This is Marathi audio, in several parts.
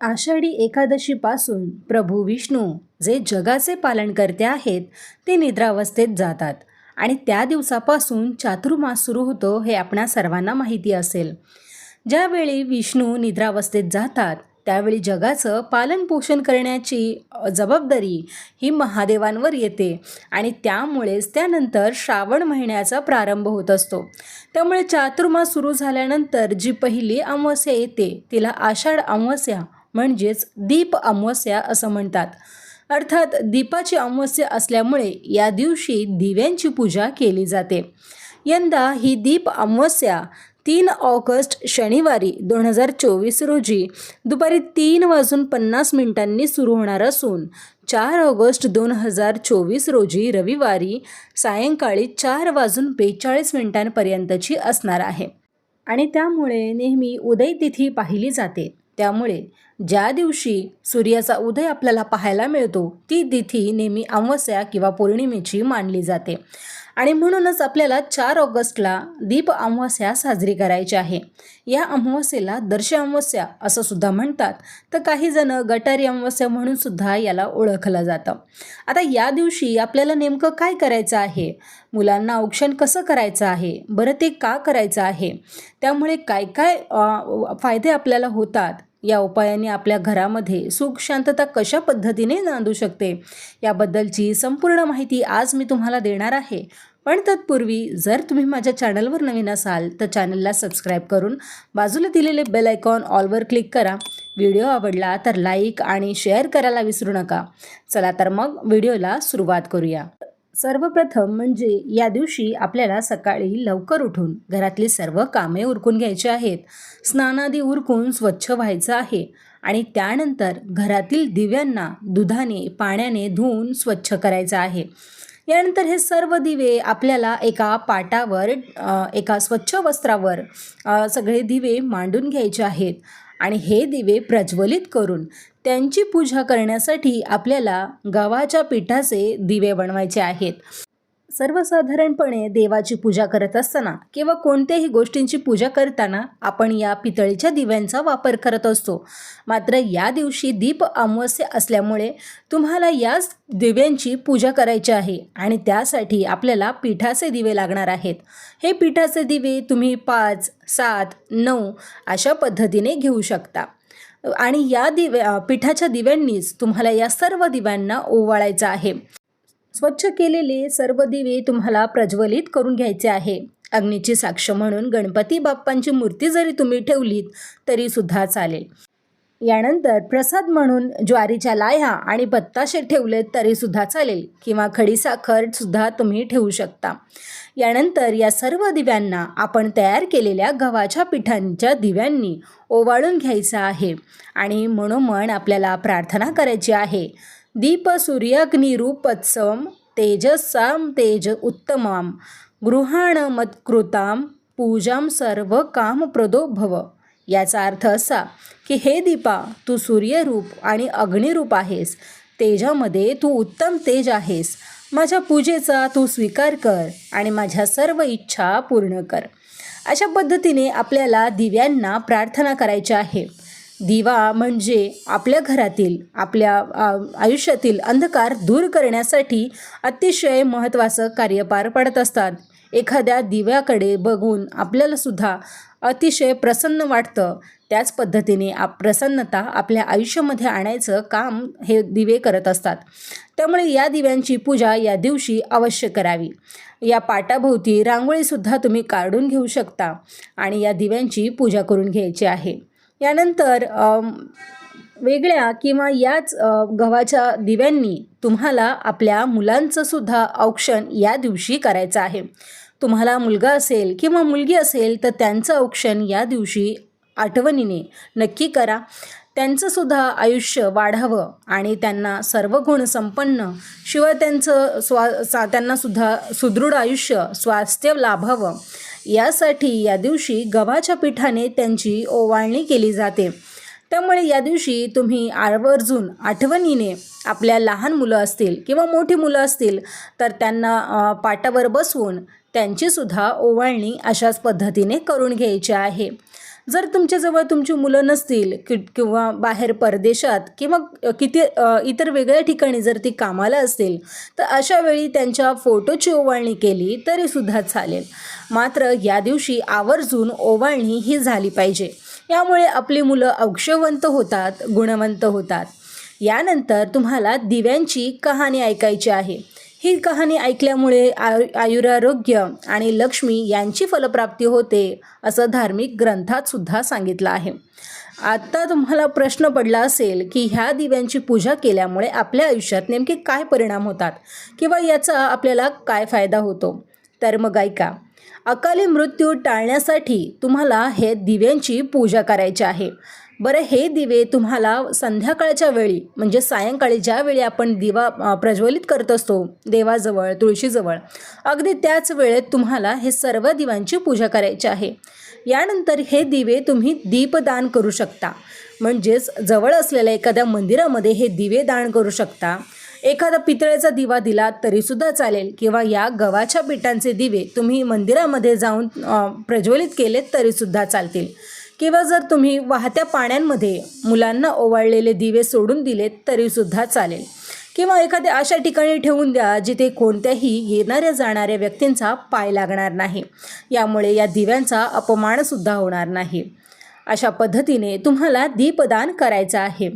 आषाढी एकादशीपासून प्रभू विष्णू जे जगाचे पालनकर्ते आहेत ते निद्रावस्थेत जातात. आणि त्या दिवसापासून चातुर्मास सुरू होतो हे आपणा सर्वांना माहिती असेल. ज्यावेळी विष्णू निद्रावस्थेत जातात त्यावेळी जगाचं पालनपोषण करण्याची जबाबदारी ही महादेवांवर येते आणि त्यामुळेच त्यानंतर श्रावण महिन्याचा प्रारंभ होत असतो. त्यामुळे चातुर्मास सुरू झाल्यानंतर जी पहिली अमावस्या येते तिला आषाढ अमावस्या म्हणजेच दीप अमावस्या असं म्हणतात. अर्थात दीपाची अमावस्या असल्यामुळे या दिवशी दिव्यांची पूजा केली जाते. यंदा ही दीप अमावस्या तीन ऑगस्ट शनिवारी दोन हजार चोवीस रोजी दुपारी तीन वाजून पन्नास मिनिटांनी सुरू होणार असून चार ऑगस्ट दोन हजार चोवीस रोजी रविवारी सायंकाळी चार वाजून बेचाळीस मिनिटांपर्यंतची असणार आहे. आणि त्यामुळे नेहमी उदय तिथी पाहिली जाते. त्यामुळे ज्या दिवशी सूर्याचा उदय आपल्याला पाहायला मिळतो ती तिथी नेहमी अमावस्या किंवा पौर्णिमेची मानली जाते. आणि म्हणूनच आपल्याला चार ऑगस्टला दीप अमावस्या साजरी करायची आहे. या अमावस्येला दर्श अमावस्या असं सुद्धा म्हणतात. तर काही जण गटारी अमावस्या म्हणून सुद्धा याला ओळखलं जातं. आता या दिवशी आपल्याला नेमकं काय करायचं आहे? मुलांना औक्षण कसं करायचं आहे? बरं ते का करायचं आहे? त्यामुळे काय काय फायदे आपल्याला होतात? या उपायाने आपल्या घरामध्ये सुख शांतता कशा पद्धतीने नांदू शकते? याबद्दलची संपूर्ण माहिती आज मी तुम्हाला देणार आहे. पण तत्पूर्वी जर तुम्ही माझ्या चॅनलवर नवीन असाल तर चॅनलला सबस्क्राईब करून बाजूला दिलेले बेल आयकॉन ऑलवर क्लिक करा. व्हिडिओ आवडला तर लाईक आणि शेअर करायला विसरू नका. चला तर मग व्हिडिओला सुरुवात करूया. सर्वप्रथम म्हणजे या दिवशी आपल्याला सकाळी लवकर उठून घरातली सर्व कामे उरकून घ्यायची आहेत. स्नानादी उरकून स्वच्छ व्हायचं आहे आणि त्यानंतर घरातील दिव्यांना दुधाने पाण्याने धुवून स्वच्छ करायचं आहे. यानंतर हे सर्व दिवे आपल्याला एका पाटावर एका स्वच्छ वस्त्रावर सगळे दिवे मांडून घ्यायचे आहेत. आणि हे दिवे प्रज्वलित करून त्यांची पूजा करण्यासाठी आपल्याला गव्हाच्या पिठाचे दिवे बनवायचे आहेत. सर्वसाधारणपणे देवाची पूजा करत असताना किंवा कोणत्याही गोष्टींची पूजा करताना आपण या पितळीच्या दिव्यांचा वापर करत असतो. मात्र या दिवशी दीप अमावस्या असल्यामुळे तुम्हाला याच दिव्यांची पूजा करायची आहे आणि त्यासाठी आपल्याला पिठाचे दिवे लागणार आहेत. हे पिठाचे दिवे तुम्ही पाच सात नऊ अशा पद्धतीने घेऊ शकता. आणि या दिव्या पिठाच्या दिव्यांनीच तुम्हाला या सर्व दिव्यांना ओवाळायचं आहे. स्वच्छ केलेले सर्व दिवे तुम्हाला प्रज्वलित करून घ्यायचे आहे. अग्नीची साक्ष म्हणून गणपती बाप्पांची मूर्ती जरी तुम्ही ठेवलीत तरी सुद्धा चालेल. यानंतर प्रसाद म्हणून ज्वारीच्या लाह्या आणि बत्ताशे ठेवले तरी सुद्धा चालेल किंवा खडीसाखर सुद्धा तुम्ही ठेवू शकता. यानंतर या सर्व दिव्यांना आपण तयार केलेल्या गव्हाच्या पिठांच्या दिव्यांनी ओवाळून घ्यायचं आहे आणि मनोमन आपल्याला प्रार्थना करायची आहे. दीप सूर्याग्निरूपत्सवम तेजसाम तेज उत्तमां गृहाणमत्कृतां पूजां पूजाम सर्व कामप्रदो भव याचा अर्थ असा की हे दीपा तू सूर्यरूप आणि अग्निरूप आहेस. तेजामध्ये तू उत्तम तेज आहेस. माझ्या पूजेचा तू स्वीकार कर आणि माझ्या सर्व इच्छा पूर्ण कर. अशा पद्धतीने आपल्याला दिव्यांना प्रार्थना करायची आहे. दिवा म्हणजे आपल्या घरातील आपल्या आयुष्यातील अंधकार दूर करण्यासाठी अतिशय महत्त्वाचं कार्य पार पाडत असतात. एखाद्या दिव्याकडे बघून आपल्याला सुद्धा अतिशय प्रसन्न वाटतं. त्याच पद्धतीने आप प्रसन्नता आपल्या आयुष्यामध्ये आणायचं काम हे दिवे करत असतात. त्यामुळे या दिव्यांची पूजा या दिवशी अवश्य करावी. या पाटाभोवती रांगोळीसुद्धा तुम्ही काढून घेऊ शकता आणि या दिव्यांची पूजा करून घ्यायची आहे. यानंतर वेगळ्या किंवा याच गव्हाच्या दिव्यांनी तुम्हाला आपल्या मुलांचं सुद्धा औक्षण या दिवशी करायचं आहे. तुम्हाला मुलगा असेल किंवा मुलगी असेल तर त्यांचं औक्षण या दिवशी आठवणीने नक्की करा. त्यांचंसुद्धा आयुष्य वाढावं आणि त्यांना सर्व गुण संपन्न शिवाय त्यांचं स्वा सा त्यांनासुद्धा सुदृढ आयुष्य स्वास्थ्य लाभावं. यासाठी या दिवशी गव्हाच्या पिठाने त्यांची ओवाळणी केली जाते. त्यामुळे या दिवशी तुम्ही आवर्जून आठवणीने आपल्या लहान मुलं असतील किंवा मोठी मुलं असतील तर त्यांना पाटावर बसवून त्यांचीसुद्धा ओवाळणी अशाच पद्धतीने करून घ्यायची आहे. जर तुमच्याजवळ तुमची मुलं नसतील कि किंवा बाहेर परदेशात किंवा किती इतर वेगळ्या ठिकाणी जर ती कामाला असतील तर अशा वेळी त्यांच्या फोटोची ओवाळणी केली तरीसुद्धा चालेल. मात्र या दिवशी आवर्जून ओवाळणी ही झाली पाहिजे. यामुळे आपली मुलं औक्षवंत होतात गुणवंत होतात. यानंतर तुम्हाला दिव्यांची कहाणी ऐकायची आहे. ही कहाणी ऐकल्यामुळे आयु आयुरारोग्य आणि लक्ष्मी यांची फलप्राप्ती होते असं धार्मिक ग्रंथात सुद्धा सांगितलं आहे. आत्ता तुम्हाला प्रश्न पडला असेल की ह्या दिव्यांची पूजा केल्यामुळे आपल्या आयुष्यात नेमके काय परिणाम होतात किंवा याचा आपल्याला काय फायदा होतो? तर मग ऐका. अकाली मृत्यू टाळण्यासाठी तुम्हाला हे दिव्यांची पूजा करायची आहे. बरं हे दिवे तुम्हाला संध्याकाळच्या वेळी म्हणजे सायंकाळी ज्यावेळी आपण दिवा प्रज्वलित करत असतो देवाजवळ तुळशीजवळ अगदी त्याच वेळेत तुम्हाला हे सर्व दिवांची पूजा करायची आहे. यानंतर हे दिवे तुम्ही दीपदान करू शकता. म्हणजेच जवळ असलेल्या एखाद्या मंदिरामध्ये हे दिवे दान करू शकता. एखादा पितळेचा दिवा दिला तरीसुद्धा चालेल किंवा या गव्हाच्या पिठांचे दिवे तुम्ही मंदिरामध्ये जाऊन प्रज्वलित केलेत तरीसुद्धा चालतील. किंवा जर तुम्ही वाहत्या पाण्यांमध्ये मुलांना ओवाळलेले दिवे सोडून दिलेत तरीसुद्धा चालेल. किंवा एखाद्या अशा ठिकाणी ठेवून द्या जिथे कोणत्याही येणाऱ्या जाणाऱ्या व्यक्तींचा पाय लागणार नाही. यामुळे या दिव्यांचा अपमानसुद्धा होणार नाही. अशा पद्धतीने तुम्हाला दीपदान करायचं आहे.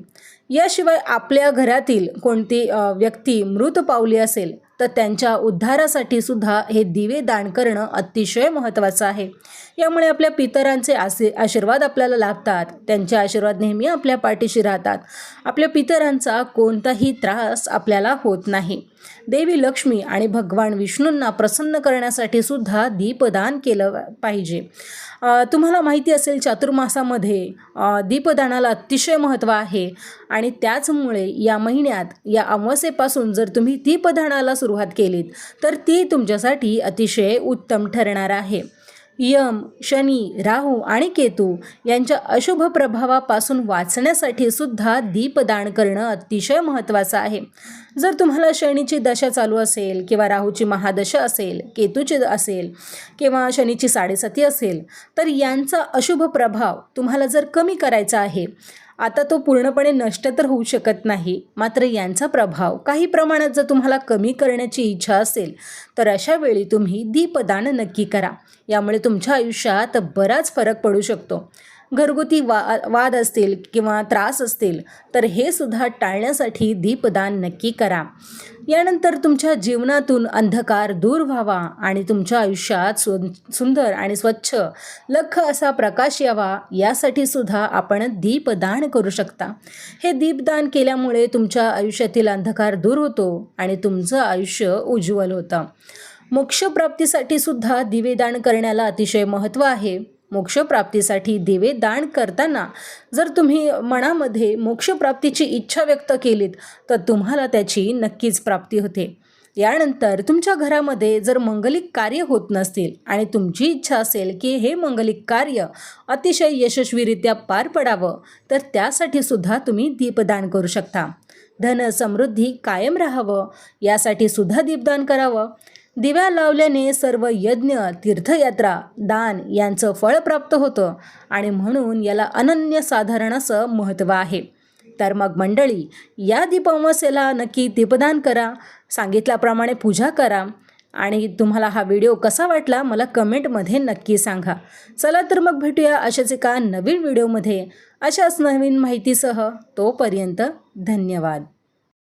याशिवाय आपल्या घरातील कोणती व्यक्ती मृत पावली असेल तर त्यांच्या उद्धारासाठी सुद्धा हे दिवे दान करणं अतिशय महत्त्वाचं आहे. यामुळे आपल्या पितरांचे आशी आशीर्वाद आपल्याला लाभतात. त्यांचे आशीर्वाद नेहमी आपल्या पाठीशी राहतात. आपल्या पितरांचा कोणताही त्रास आपल्याला होत नाही. देवी लक्ष्मी आणि भगवान विष्णूंना प्रसन्न करण्यासाठी सुद्धा दीपदान केलं पाहिजे. तुम्हाला माहिती असेल चातुर्मासामध्ये दीपदानाला अतिशय महत्त्व आहे आणि त्याचमुळे या महिन्यात या अमावस्येपासून जर तुम्ही दीपदानाला सुरुवात केलीत तर ती तुमच्यासाठी अतिशय उत्तम ठरणार आहे. यम शनी राहू आणि केतू यांच्या अशुभ प्रभावापासून वाचण्यासाठी सुद्धा दीपदान करणं अतिशय महत्त्वाचं आहे. जर तुम्हाला शनीची दशा चालू असेल किंवा राहूची महादशा असेल केतूची असेल किंवा शनीची साडेसाती असेल तर यांचा अशुभ प्रभाव तुम्हाला जर कमी करायचा आहे आता तो पूर्णपणे नष्ट तर होऊ शकत नाही. मात्र यांचा प्रभाव काही प्रमाणात जर तुम्हाला कमी करण्याची इच्छा असेल तर अशा वेळी तुम्ही दीपदान नक्की करा. यामुळे तुमच्या आयुष्यात बराच फरक पडू शकतो. घरगुती वा वाद असतील किंवा त्रास असतील तर हे सुद्धा टाळण्यासाठी दीपदान नक्की करा. यानंतर तुमच्या जीवनातून अंधकार दूर व्हावा आणि तुमच्या आयुष्यात सु सुंदर आणि स्वच्छ लख असा प्रकाश यावा यासाठी सुद्धा आपण दीपदान करू शकता. हे दीपदान केल्यामुळे तुमच्या आयुष्यातील अंधकार दूर होतो आणि तुमचं आयुष्य उज्ज्वल होतं. मोक्षप्राप्तीसाठी सुद्धा दिवेदान करण्याला अतिशय महत्त्व आहे. मोक्षप्राप्तीसाठी दिवे दान करताना जर तुम्ही मनामध्ये मोक्षप्राप्तीची इच्छा व्यक्त केलीत तर तुम्हाला त्याची नक्कीच प्राप्ती होते. यानंतर तुमच्या घरामध्ये जर मंगलिक कार्य होत नसतील आणि तुमची इच्छा असेल की हे मंगलिक कार्य अतिशय यशस्वीरित्या पार पडावं तर त्यासाठी सुद्धा तुम्ही दीपदान करू शकता. धन समृद्धी कायम राहावं यासाठी सुद्धा दीपदान करावं. दिव्या लावल्याने सर्व यज्ञ तीर्थयात्रा दान यांचं फळ प्राप्त होतं आणि म्हणून याला अनन्यसाधारण असं महत्त्व आहे. तर मग मंडळी या दीपामासेला नक्की दीपदान करा सांगितल्याप्रमाणे पूजा करा आणि तुम्हाला हा व्हिडिओ कसा वाटला मला कमेंटमध्ये नक्की सांगा. चला तर मग भेटूया अशाच एका नवीन व्हिडिओमध्ये. अशाच नवीन माहितीसह तोपर्यंत धन्यवाद.